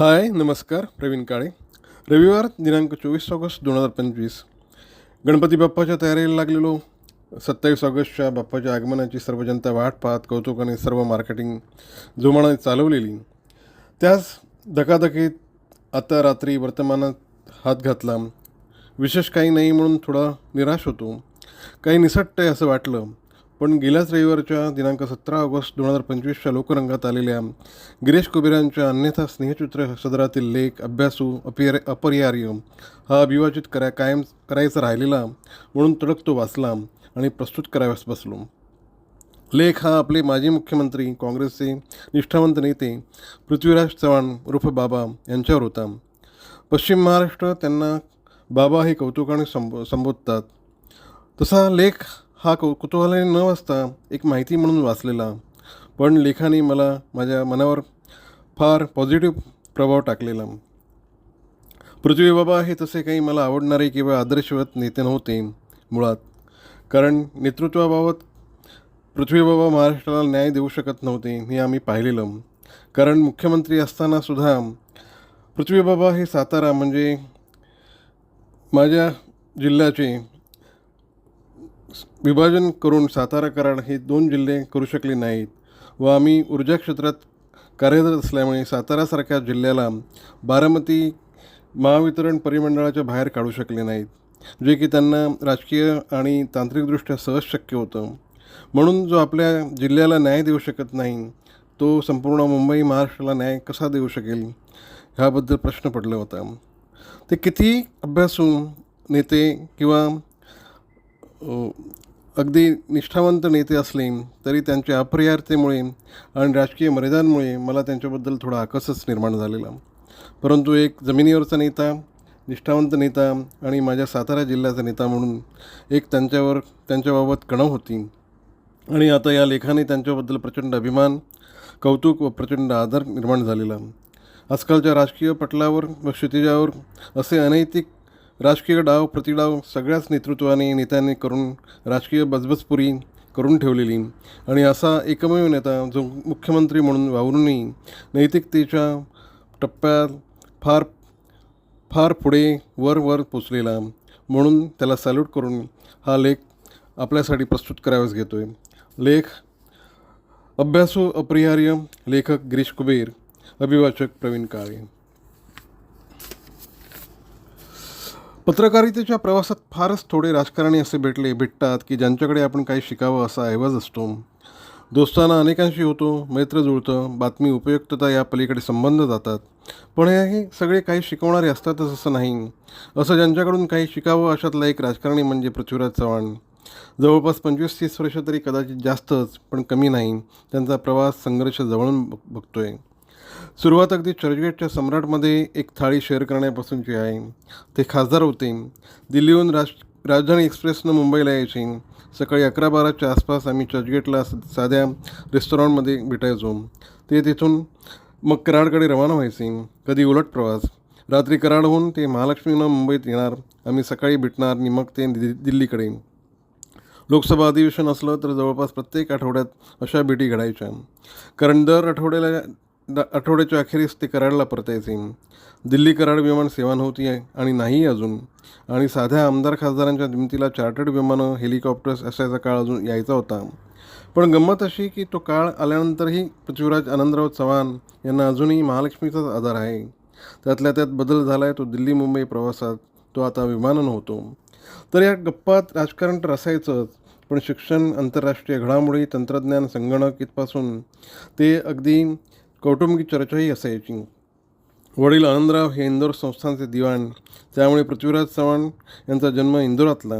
हाय नमस्कार प्रवीण काळे. रविवार दिनांक चोवीस ऑगस्ट दोन हजार पंचवीस. गणपती बाप्पाच्या तयारीला लागलेलो. सत्तावीस ऑगस्टच्या बाप्पाच्या आगमनाची सर्व जनता वाट पाहत कौतुकाने सर्व मार्केटिंग जोमाने चालवलेली. त्याच धकाधकीत आता रात्री वर्तमानात हात घातला. विशेष काही नाही म्हणून थोडा निराश होतो. काही निसटतंय असं वाटलं. पण गेल्याच रविवारच्या दिनांक सतरा ऑगस्ट दोन हजार पंचवीसच्या लोकरंगात आलेल्या गिरीश कुबेरांच्या अन्यथा स्नेहचित्र सदरातील लेख अभ्यासू अपिर अपरिहार्य हा अभिवाचित करा कायम करायचा राहिलेला म्हणून तडक तो वाचला आणि प्रस्तुत कराव्यास बसलो. लेख हा आपले माजी मुख्यमंत्री काँग्रेसचे निष्ठावंत नेते पृथ्वीराज चव्हाण उर्फ बाबा यांच्यावर होता. पश्चिम महाराष्ट्र त्यांना बाबा हे कौतुकाने संबो संबोधतात. तसा लेख हा कौ कुतूहलाने न वाचता एक माहिती म्हणून वाचलेला. पण लेखाने मला माझ्या मनावर फार पॉझिटिव्ह प्रभाव टाकलेला. पृथ्वी बाबा हे तसे काही मला आवडणारे किंवा आदर्शवत नेते नव्हते मुळात. कारण नेतृत्वाबाबत पृथ्वी बाबा महाराष्ट्राला न्याय देऊ शकत नव्हते हे आम्ही पाहिलेलं. कारण मुख्यमंत्री असताना सुद्धा पृथ्वी बाबा हे सातारा म्हणजे माझ्या जिल्ह्याचे विभाजन करून सातारा कराड हे दोन जिल्हे करू शकले नाहीत व आम्ही ऊर्जा क्षेत्रात कार्यरत असल्यामुळे सातारासारख्या जिल्ह्याला बारामती महावितरण परिमंडळाच्या बाहेर काढू शकले नाहीत जे की त्यांना राजकीय आणि तांत्रिकदृष्ट्या सहज शक्य होतं. म्हणून जो आपल्या जिल्ह्याला न्याय देऊ शकत नाही तो संपूर्ण मुंबई महाराष्ट्राला न्याय कसा देऊ शकेल ह्याबद्दल प्रश्न पडला होता. ते किती अभ्यासू नेते किंवा अगदी निष्ठावंत नेते असले तरी त्यांच्या अपरिहार्यतेमुळे आणि राजकीय मर्यादांमुळे मला त्यांच्याबद्दल थोडा आकसच निर्माण झालेला. परंतु एक जमिनीवरचा नेता निष्ठावंत नेता आणि माझ्या सातारा जिल्ह्याचा नेता म्हणून एक त्यांच्यावर त्यांच्याबाबत कणव होती. आणि आता या लेखाने त्यांच्याबद्दल प्रचंड अभिमान कौतुक व प्रचंड आदर निर्माण झालेला. आजकालच्या राजकीय पटलावर व क्षितिजावर असे अनैतिक राजकीय डाव प्रतिडाव सगळ्याच नेतृत्वाने नेत्यांनी करून राजकीय बजबजपुरी करून ठेवलेली. आणि असा एकमेव नेता जो मुख्यमंत्री म्हणून वावरूनही नैतिकतेच्या टप्प्यात फार फार पुढे वर वर पोचलेला म्हणून त्याला सॅल्यूट करून हा लेख आपल्यासाठी प्रस्तुत कराव्यास घेतो आहे लेख अभ्यासू अपरिहार्य लेखक गिरीश कुबेर अभिवाचक प्रवीण काळे. पत्रकारितेच्या प्रवासात फारच थोडे राजकारणी असे भेटले भेटतात की ज्यांच्याकडे आपण काही शिकावं असा ऐवज असतो. दोस्ताना अनेकांशी होतो मैत्र जुळतं बातमी उपयुक्तता या पलीकडे संबंध जातात. पण हे सगळे काही शिकवणारे असतातच असं नाही. असं ज्यांच्याकडून काही शिकावं अशातला एक राजकारणी म्हणजे पृथ्वीराज चव्हाण. जवळपास पंचवीस तीस वर्ष तरी कदाचित जास्तच पण कमी नाही. त्यांचा प्रवास संघर्ष जवळून बघतो बघतोय. सुरुवात अगदी चर्चगेटच्या सम्राटमध्ये एक थाळी शेअर करण्यापासूनची आहे. ते खासदार होते. दिल्लीहून राज राजधानी एक्सप्रेसनं मुंबईला यायचे. सकाळी अकरा बाराच्या आसपास आम्ही चर्चगेटला साध्या रेस्टॉरंटमध्ये भेटायचो. ते तिथून मग कराडकडे रवाना व्हायचे. कधी उलट प्रवास. रात्री कराडहून ते महालक्ष्मीनं मुंबईत येणार. आम्ही सकाळी भेटणार आणि मग ते दि दिल्लीकडे. लोकसभा अधिवेशन असलं तर जवळपास प्रत्येक आठवड्यात अशा भेटी घडायच्या. कारण दर आठवड्याला आठवड्याच्या अखेरीस ते कराडला परतायचे. दिल्ली कराड विमान सेवा नव्हती आहे आणि नाही अजून. आणि साध्या आमदार खासदारांच्या दिमतीला चार्टर्ड विमानं हेलिकॉप्टर्स असायचा काळ अजून यायचा होता. पण गंमत अशी की तो काळ आल्यानंतरही पृथ्वीराज आनंदराव चव्हाण यांना अजूनही महालक्ष्मीचाच आधार आहे. त्यातल्या त्यात बदल झाला आहे तो दिल्ली मुंबई प्रवासात. तो आता विमानं होतो तर या गप्पात राजकारण तर असायचंच पण शिक्षण आंतरराष्ट्रीय घडामोडी तंत्रज्ञान संगणक इथपासून ते अगदी कौटुंबिक चर्चाही असायची. वडील आनंदराव हे इंदोर संस्थानचे दिवाण त्यामुळे पृथ्वीराज चव्हाण यांचा जन्म इंदोरातला.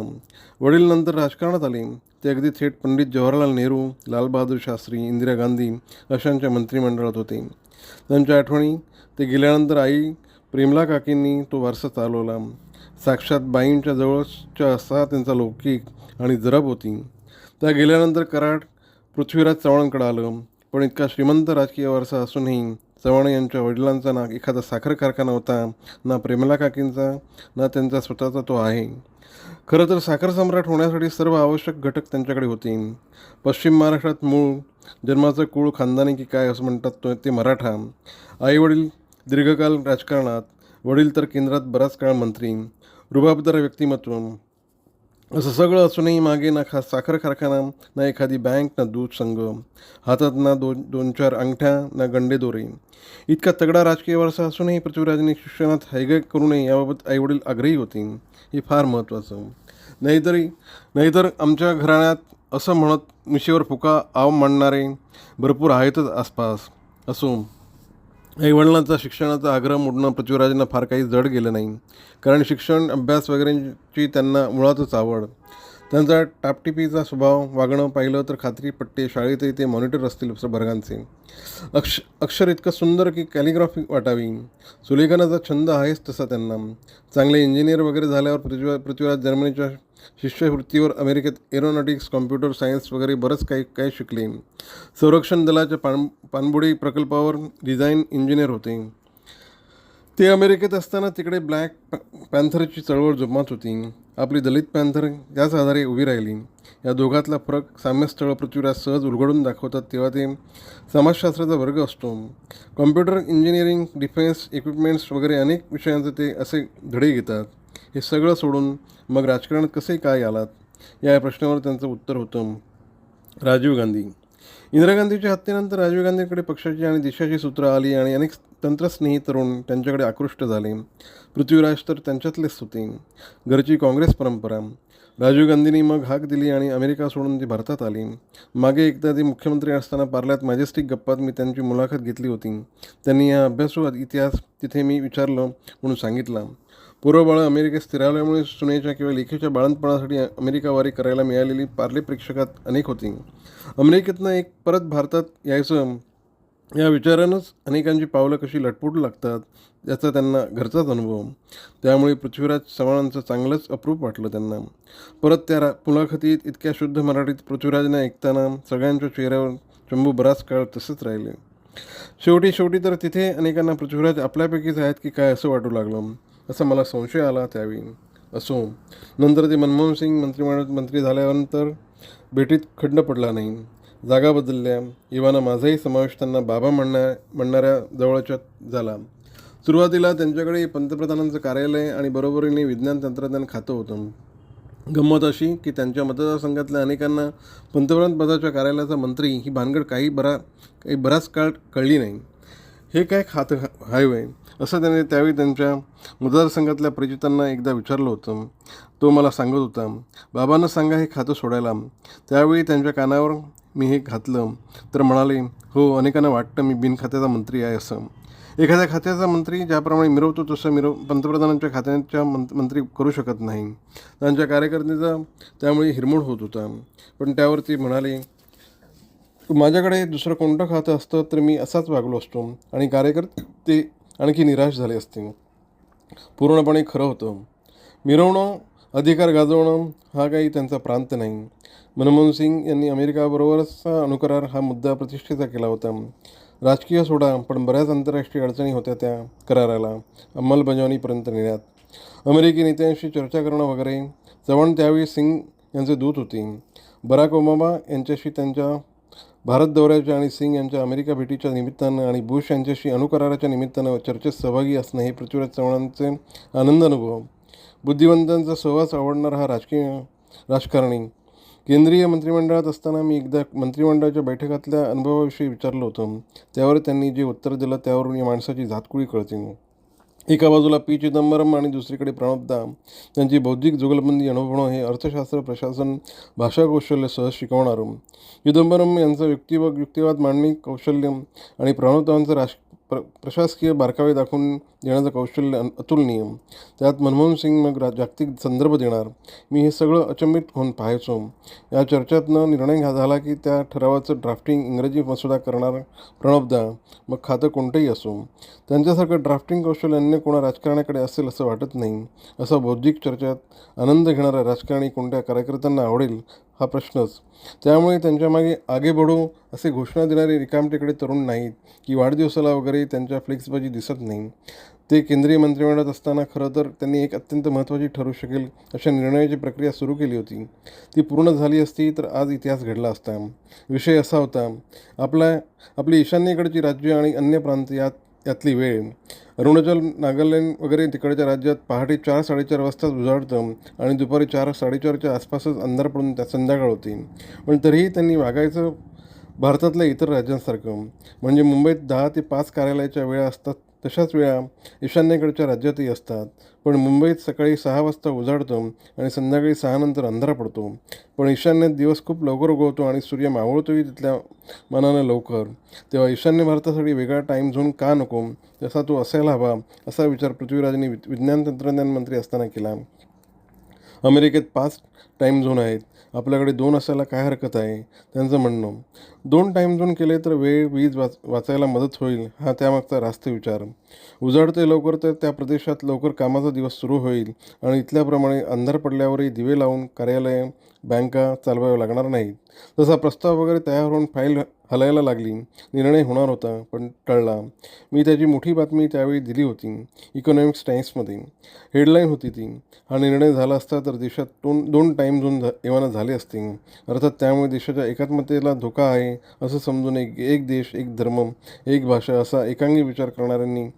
वडील नंतर राजकारणात आले. ते अगदी थेट पंडित जवाहरलाल नेहरू लालबहादूर शास्त्री इंदिरा गांधी अशांच्या मंत्रिमंडळात होते. त्यांच्या आठवणी ते गेल्यानंतर आई प्रेमला काकींनी तो वारसा चालवला. साक्षात बाईंच्या जवळच्या असा त्यांचा लौकिक आणि जरब होती. त्या गेल्यानंतर कराड पृथ्वीराज चव्हाणांकडे आलं. पण इतका श्रीमंत राजकीय वारसा असूनही चव्हाण यांच्या वडिलांचा ना एखादा साखर कारखाना होता ना प्रेमला काकींचा ना त्यांचा स्वतःचा तो आहे. खरं तर साखर सम्राट होण्यासाठी सर्व आवश्यक घटक त्यांच्याकडे होते. पश्चिम महाराष्ट्रात मूळ जन्माचं कुळ खानदानी की काय असं म्हणतात तो ते मराठा. आईवडील दीर्घकाल राजकारणात वडील तर केंद्रात बराच काळ मंत्री. रुबाबदार व्यक्तिमत्व. असं सगळं असूनही मागे ना खा साखर कारखाना ना एखादी बँक ना दूध संघ. हातात ना दोन दोन चार अंगठ्या ना गंडे दोरे. इतका तगडा राजकीय वारसा असूनही पृथ्वीराजने शिक्षणात हैगय करू नये याबाबत आईवडील आग्रही होते. हे फार महत्त्वाचं. नाहीतरी नाहीतर आमच्या घराण्यात असं म्हणत मिशीवर फुका आव मांडणारे भरपूर आहेतच आसपास. असो. आई वडिलांचा शिक्षणाचा आग्रह मोडणं पृथ्वीराजांना फार काही जड गेलं नाही. कारण शिक्षण अभ्यास वगैरेची त्यांना मुळातच आवड. त्यांचा टापटिपीचा स्वभाव वागणं पाहिलं तर खात्री पट्टे शाळेतही ते मॉनिटर असतील वर्गांचे अक्ष अक्षर इतकं सुंदर की कॅलिग्राफी वाटावी. सुलेखनाचा छंद आहेच तसा त्यांना. चांगले इंजिनियर वगैरे झाल्यावर पृथ्वी पृथ्वीराज जर्मनीच्या शिष्यवृत्तीवर अमेरिकेत एरोनॉटिक्स कॉम्प्युटर सायन्स वगैरे बरंच काही काही शिकले. संरक्षण दलाच्या पान पाणबुडी प्रकल्पावर डिझाईन इंजिनियर होते. ते अमेरिकेत असताना तिकडे ब्लॅक पॅ- पॅन्थरची चळवळ जोमात होती. आपली दलित पॅन्थर त्याच आधारे उभी राहिली. या दोघातला फरक साम्यस्थळ पृथ्वीराज सहज उलगडून दाखवतात तेव्हा ते समाजशास्त्राचा वर्ग असतो. कॉम्प्युटर इंजिनिअरिंग डिफेन्स इक्विपमेंट्स वगैरे अनेक विषयांचे ते असे धडे घेतात. हे सगळं सोडून मग राजकारणात कसे काय आलात? या प्रश्नावर त्यांचं उत्तर होतं राजीव गांधी. इंदिरा गांधीच्या हत्येनंतर राजीव गांधींकडे पक्षाची आणि देशाची सूत्र आली आणि अनेक तंत्रस्नेही तरुण त्यांच्याकडे आकृष्ट झाले. पृथ्वीराज तर त्यांच्यातलेच होते. घरची काँग्रेस परंपरा. राजीव गांधींनी मग हाक दिली आणि अमेरिका सोडून ते भारतात आली. मागे एकदा ते मुख्यमंत्री असताना पार्ल्यात मॅजेस्टिक गप्पात मी त्यांची मुलाखत घेतली होती. त्यांनी या अभ्यासू इतिहास तिथे मी विचारलं म्हणून सांगितलं. पूर्वबाळ अमेरिकेत स्थिरावल्यामुळे सुनेच्या किंवा लेखीच्या बाळंतपणासाठी अमेरिकावारी करायला मिळालेली पार्ले प्रेक्षकात अनेक होती. अमेरिकेतनं एक परत भारतात यायचं या विचारानंच अनेकांची पावलं कशी लटपूट लागतात याचा त्यांना घरचाच अनुभव. त्यामुळे पृथ्वीराज चव्हाणांचं चांगलंच अप्रूप वाटलं त्यांना. परत त्या रा मुलाखतीत इतक्या शुद्ध मराठीत पृथ्वीराजनं ऐकताना सगळ्यांच्या चेहऱ्यावर चंबू बराच काळ तसंच राहिले. शेवटी शेवटी तर तिथे अनेकांना पृथ्वीराज आपल्यापैकीच आहेत की काय असं वाटू लागलं. असा मला संशय आला त्यावेळी. असो नंतर ते मनमोहन सिंग मंत्रिमंडळात मंत्री झाल्यानंतर भेटीत खंड पडला नाही. जागा बदलल्या. इवाना माझाही समावेश त्यांना बाबा म्हणण्या म्हणणाऱ्या जवळच्या झाला. सुरुवातीला त्यांच्याकडे पंतप्रधानांचं कार्यालय आणि बरोबरीने विज्ञान तंत्रज्ञान खातं होतं. गंमत अशी की त्यांच्या मतदारसंघातल्या अनेकांना पंतप्रधान पदाच्या कार्यालयाचा मंत्री ही भानगड काही बरा काही बराच काळ कळली नाही. हे काय खातं हायवे? असं त्याने त्यावेळी त्यांच्या मतदारसंघातल्या परिचितांना एकदा विचारलं होतं. तो मला सांगत होता बाबांना सांगा हे खातं सोडायला. त्यावेळी त्यांच्या कानावर मी हे घातलं. तर म्हणाले हो अनेकांना वाटतं मी बिनखात्याचा मंत्री आहे असं. एखाद्या खात्याचा मंत्री ज्याप्रमाणे मिरवतो तसं मिरव पंतप्रधानांच्या खात्यांच्या मंत मंत्री करू शकत नाही. त्यांच्या कार्यकर्त्यांचा त्यामुळे हिरमोड होत होता. पण त्यावर ते म्हणाले माझ्याकडे दुसरं कोणतं खातं असतं तर मी असाच वागलो असतो. आणि कार्यकर्ते आणखी निराश झाले असते पूर्णपणे खरं होतं. मिरवणं अधिकार गाजवणं हा काही त्यांचा प्रांत नाही. मनमोहन सिंग यांनी अमेरिकाबरोबरचा अनुकरार हा मुद्दा प्रतिष्ठेचा केला होता. राजकीय सोडा पण बऱ्याच आंतरराष्ट्रीय अडचणी होत्या त्या कराराला अंमलबजावणीपर्यंत नेण्यात. अमेरिकी नेत्यांशी चर्चा करणं वगैरे. चव्हाण त्यावेळी सिंग यांचे दूत होते. बराक ओबामा यांच्याशी त्यांच्या भारत दौऱ्याच्या आणि सिंग यांच्या अमेरिका भेटीच्या निमित्तानं आणि बुश यांच्याशी अणुकराराच्या निमित्तानं चर्चेत सहभागी असणं हे पृथ्वीराज चव्हाणांचे आनंद अनुभव. बुद्धिवंतांचा सहवास आवडणारा हा राजकीय राजकारणी. केंद्रीय मंत्रिमंडळात असताना मी एकदा मंत्रिमंडळाच्या बैठकातल्या अनुभवाविषयी विचारलं होतं. त्यावर त्यांनी जे उत्तर दिलं त्यावरून या माणसाची जातकुळी कळते. एका बाजूला पी. चिदंबरम आणि दुसरीकडे प्रणबदा त्यांची बौद्धिक जुगलबंदी अनुभवणं हे अर्थशास्त्र प्रशासन भाषा कौशल्य सहज शिकवणारं. चिदंबरम यांचं युक्तिवाद युक्तिवाद मांडणी कौशल्य आणि प्रणवतांचं राज प्र प्रशासकीय बारकावे दाखवून देण्याचं कौशल्य अतुलनीय त्यात मनमोहन सिंग मग रा जागतिक संदर्भ देणार. मी हे सगळं अचंबित होऊन पाहायचो. या चर्चेतनं निर्णय घा- झाला की त्या ठरावाचं ड्राफ्टिंग इंग्रजी मसुदा करणार प्रणबदा मग खातं कोणतंही असो. त्यांच्यासारखं ड्राफ्टिंग कौशल्य अन्य कोणा राजकारण्याकडे असेल असं वाटत नाही. असा बौद्धिक चर्चेत आनंद घेणारा राजकारणी कोणत्या कार्यकर्त्यांना आवडेल हा प्रश्नच. त्यामुळे त्यांच्यामागे आगे बढो असे घोषणा देणारे रिकामटेकडे तरुण नाहीत की वाढदिवसाला वगैरे त्यांच्या फ्लेक्सबाजी दिसत नाही. ते केंद्रीय मंत्रिमंडळात असताना खरं तर त्यांनी एक अत्यंत महत्त्वाची ठरू शकेल अशा निर्णयाची प्रक्रिया सुरू केली होती. ती पूर्ण झाली असती तर आज इतिहास घडला असता. विषय असा होता आपला आपली ईशान्येकडची राज्य आणि अन्य प्रांत यात यातली वेळ. अरुणाचल नागालँड वगैरे तिकडच्या राज्यात पहाटे चार साडेचार वाजताच उजाडतं आणि दुपारी चार साडेचारच्या आसपासच अंधार पडून त्या संध्याकाळ होती. पण तरीही त्यांनी वागायचं भारतातल्या इतर राज्यांसारखं. म्हणजे मुंबईत दहा ते पाच कार्यालयाच्या वेळा असतात तशाच वेळा ईशान्येकडच्या राज्यातही असतात. पण मुंबईत सकाळी सहा वाजता उजाडतो आणि संध्याकाळी सहानंतर अंधारा पडतो. पण ईशान्येत दिवस खूप लवकर उगवतो आणि सूर्य मावळतोही तिथल्या मनानं लवकर. तेव्हा ईशान्य भारतासाठी वेगळा टाईम झोन का नको? तसा तो असायला हवा असा विचार पृथ्वीराजांनी वि- विज्ञान तंत्रज्ञान मंत्री असताना केला. अमेरिकेत पाच टाईम झोन आहेत. आपल्याकडे दोन असायला काय हरकत आहे? त्यांचं म्हणणं. दोन टाईम झोन केले तर वेळ वीज वाच वाचायला मदत होईल हा त्यामागचा रास्त विचार. उजाडते लवकर तर त्या प्रदेशात लवकर कामाचा दिवस सुरू होईल आणि इथल्याप्रमाणे अंधार पडल्यावरही दिवे लावून कार्यालय बँका चालवाव्या लागणार नाहीत. तसा प्रस्ताव वगैरे तयार होऊन फाईल हलायला लागली. निर्णय होणार होता पण टळला. मी त्याची मोठी बातमी त्यावेळी दिली होती इकॉनॉमिक्स टाईम्समध्ये हेडलाईन होती ती. हा निर्णय झाला असता तर देशात दोन दोन टाईम झोन झा एव्हाना झाले असते. अर्थात त्यामुळे देशाच्या एकात्मतेला धोका आहे असं समजून एक एक देश एक धर्म एक भाषा असा एकांगी विचार करणाऱ्यांनी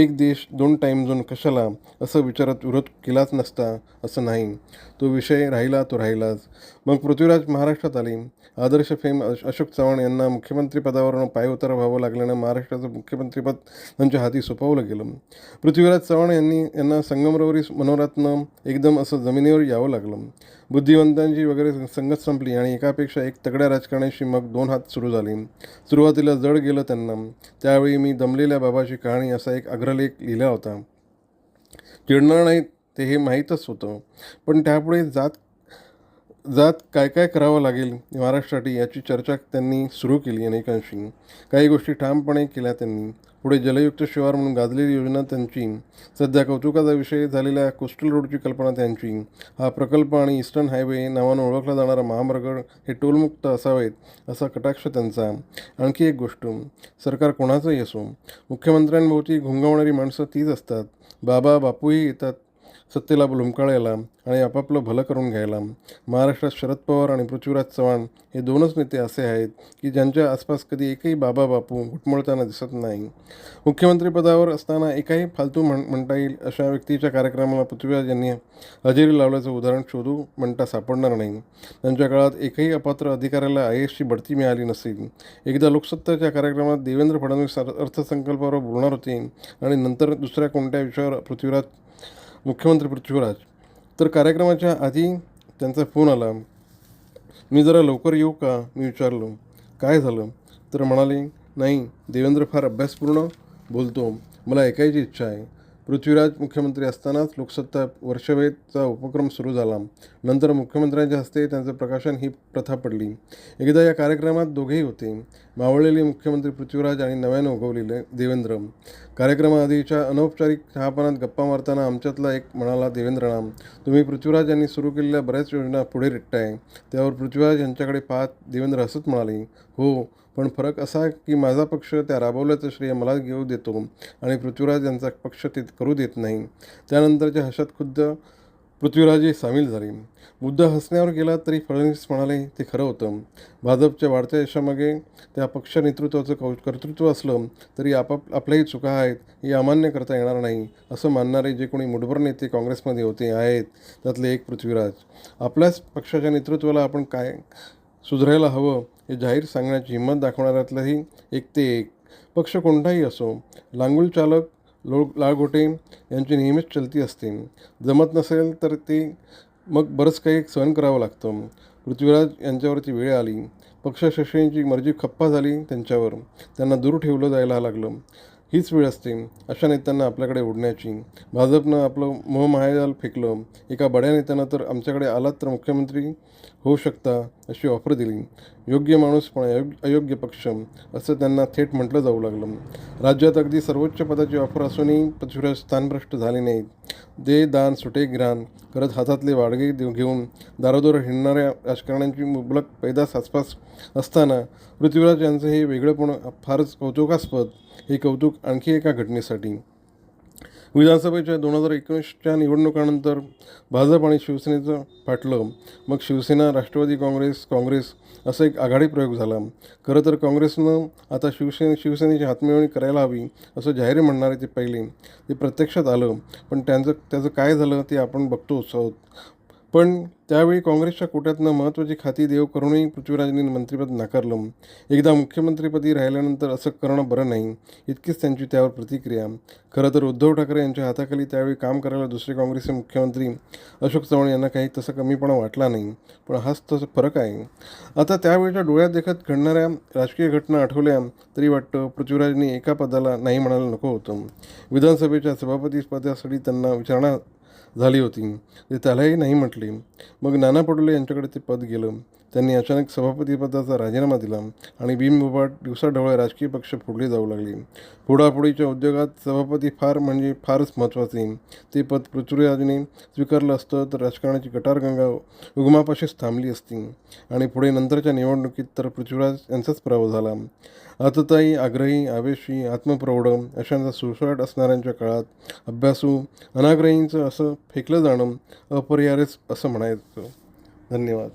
एक देश दोन टाईम झोन कशाला असं विचारात विरोध केलाच नसता असं नाही. तो विषय राहिला तो राहिलाच. मग पृथ्वीराज महाराष्ट्रात आले. आदर्श फेम अश- अशोक चव्हाण यांना मुख्यमंत्रीपदावरून पायउतार व्हावं लागल्यानं महाराष्ट्राचं मुख्यमंत्रीपद त्यांच्या हाती सोपवलं गेलं. पृथ्वीराज चव्हाण यांनी यांना संगमरवरी मनोरातनं एकदम असं जमिनीवर यावं लागलं. बुद्धिवंतांची वगैरे संगत संपली आणि एकापेक्षा एक तगड्या राजकारण्याशी मग दोन हात सुरू झाले. सुरुवातीला जड गेलं त्यांना. त्यावेळी मी दमलेल्या बाबाची कहाणी असा एक अग्रलेख लिहिला होता. चिडणार नाहीत ते हे माहीतच होतं. पण त्यापुढे जात जात काय काय करावं लागेल महाराष्ट्रासाठी याची चर्चा त्यांनी सुरू केली अनेकांशी. काही गोष्टी ठामपणे केल्या त्यांनी. पुढे जलयुक्त शिवार म्हणून गाजलेली योजना त्यांची सध्या कौतुकाचा विषय झालेल्या कोस्टल रोडची कल्पना त्यांची. हा प्रकल्प आणि ईस्टर्न हायवे नावानं ओळखला जाणारा महामार्ग हे टोलमुक्त असावेत असा कटाक्ष त्यांचा. आणखी एक गोष्ट सरकार कोणाचंही असो मुख्यमंत्र्यांभोवती घुंगवणारी माणसं तीच असतात. बाबा बापूही येतात सत्तेला लुमकाळायला आणि आपापलं भलं करून घ्यायला. महाराष्ट्रात शरद पवार आणि पृथ्वीराज चव्हाण हे दोनच नेते असे आहेत की ज्यांच्या आसपास कधी एकही बाबा बापू घुटमळताना दिसत नाही. मुख्यमंत्रीपदावर असताना एकाही फालतू म्हण म्हणता येईल अशा व्यक्तीच्या कार्यक्रमाला पृथ्वीराज यांनी हजेरी लावल्याचं उदाहरण शोधू म्हणता सापडणार नाही. त्यांच्या काळात एकही अपात्र अधिकाऱ्याला आय एसची बढती मिळाली नसेल. एकदा लोकसत्ताच्या कार्यक्रमात देवेंद्र फडणवीस अर्थसंकल्पावर बोलणार होते आणि नंतर दुसऱ्या कोणत्या विषयावर पृथ्वीराज मुख्यमंत्री पृथ्वीराज. तर कार्यक्रमाच्या आधी त्यांचा फोन आला. मी जरा लवकर येऊ का? मी विचारलो. काय झालं? तर म्हणाले नाही देवेंद्र फार अभ्यासपूर्ण बोलतो. मला ऐकायची इच्छा आहे. पृथ्वीराज मुख्यमंत्री असतानाच लोकसत्ता वर्षवेधचा उपक्रम सुरू झाला. नंतर मुख्यमंत्र्यांच्या हस्ते त्यांचं प्रकाशन ही प्रथा पडली. एकदा या कार्यक्रमात दोघेही होते. मावळलेले मुख्यमंत्री पृथ्वीराज आणि नव्यानं उगवलेले देवेंद्र. कार्यक्रमाआधीच्या अनौपचारिक चहापानात गप्पा मारताना आमच्यातला एक म्हणाला देवेंद्रना तुम्ही पृथ्वीराज यांनी सुरू केलेल्या बऱ्याच योजना पुढे रिट्टाय त्यावर पृथ्वीराज यांच्याकडे पाहत देवेंद्र हसत म्हणाले हो पण फरक असा की माझा पक्ष त्या राबवल्याचं श्रेय मला घेऊ देतो आणि पृथ्वीराज यांचा पक्ष ते करू देत नाही. त्यानंतरच्या हशात खुद्द पृथ्वीराजही सामील झाले. बुद्ध हसण्यावर गेला तरी फडणवीस म्हणाले ते खरं होतं. भाजपच्या वाढत्या यशामागे त्या पक्ष नेतृत्वाचं कौ कर्तृत्व असलं तरी आपाप आपल्याही चुका आहेत हे अमान्य करता येणार नाही असं मानणारे जे कोणी मुठभर नेते काँग्रेसमध्ये होते आहेत. त्यातले एक पृथ्वीराज. आपल्याच पक्षाच्या नेतृत्वाला आपण काय सुधारायला हवं हे जाहीर सांगण्याची हिंमत दाखवणाऱ्यातलंही एक ते एक. पक्ष कोणताही असो लांगुल चालक लो लाळगोटे यांची नेहमीच चलती असते जमत नसेल तर ते मग बरंच काही सहन करावं लागतं. पृथ्वीराज यांच्यावरची वेळ आली. पक्षश्रेष्ठींची मर्जी खप्पा झाली त्यांच्यावर. त्यांना दूर ठेवलं जायला लागलं. हीच वेळ असते. अशा नेत्यांना आपल्याकडे ओढण्याची. भाजपनं आपलं मोहमायाजाल फेकलं. एका बड्या नेत्यानं तर आमच्याकडे आलात तर मुख्यमंत्री होऊ शकता अशी ऑफर दिली. योग्य माणूस पण अयोग्य अयोग्य पक्ष. असं त्यांना थेट म्हटलं जाऊ लागलं. राज्यात अगदी सर्वोच्च पदाची ऑफर असूनही पृथ्वीराज स्थानभ्रष्ट झाले नाहीत. दे दान सुटे गिरान करत हातातले वाडगे देऊ घेऊन दारोदार हिंडणाऱ्या राजकारण्यांची मुबलक पैदास आसपास असताना पृथ्वीराज यांचं हे वेगळेपण फारच कौतुकास्पद. हे कौतुक आणखी एका घटनेसाठी. विधानसभेच्या दोन हजार एकोणीसच्या निवडणुकानंतर भाजप आणि शिवसेनेचं फाटलं. मग शिवसेना राष्ट्रवादी काँग्रेस काँग्रेस असा एक आघाडी प्रयोग झाला. खरं तर काँग्रेसनं आता शिवसेने शिवसेनेची हातमिळवणी करायला हवी असं जाहीर म्हणणारे ते पहिले. ते प्रत्यक्षात आलं पण त्यांचं त्याचं काय झालं ते आपण बघतोच आहोत. पण त्यावेळी काँग्रेसच्या कोट्यातनं महत्त्वाची खाती देव करूनही पृथ्वीराजांनी मंत्रिपद नाकारलं. एकदा मुख्यमंत्रीपदी राहिल्यानंतर असं करणं बरं नाही. इतकीच त्यांची त्यावर प्रतिक्रिया. खरं तर उद्धव ठाकरे यांच्या हाताखाली त्यावेळी काम करायला दुसरे काँग्रेसचे मुख्यमंत्री अशोक चव्हाण यांना काही तसा कमीपणा वाटला नाही. पण हाच तसं फरक आहे. आता त्यावेळच्या डोळ्यात देखत घडणाऱ्या राजकीय घटना आठवल्या तरी वाटतं पृथ्वीराजने एका पदाला नाही म्हणायला नको होतं. विधानसभेच्या सभापतीपदासाठी त्यांना विचारणा झाली होती. ते त्यालाही नाही म्हटले. मग नाना पटोले यांच्याकडे ते पद गेलं. त्यांनी अचानक सभापतीपदाचा राजीनामा दिला आणि बिनबुबाट दिवसाढवळ्या राजकीय पक्ष फोडले जाऊ लागले. पुढापुढीच्या उद्योगात सभापती फार म्हणजे फारच महत्त्वाचे. ते पद पृथ्वीराजने स्वीकारलं असतं तर राजकारणाची गटारगंगा उगमापाशीच थांबली असती. आणि पुढे नंतरच्या निवडणुकीत तर पृथ्वीराज यांचाच पराभव झाला. आतताई आग्रही आवेशी आत्मप्रौढ अशांचा सुसाट असणाऱ्यांच्या काळात अभ्यासू अनाग्रहींचं असं फेकलं जाणं अपरिहार्यच असं म्हणायचं. धन्यवाद.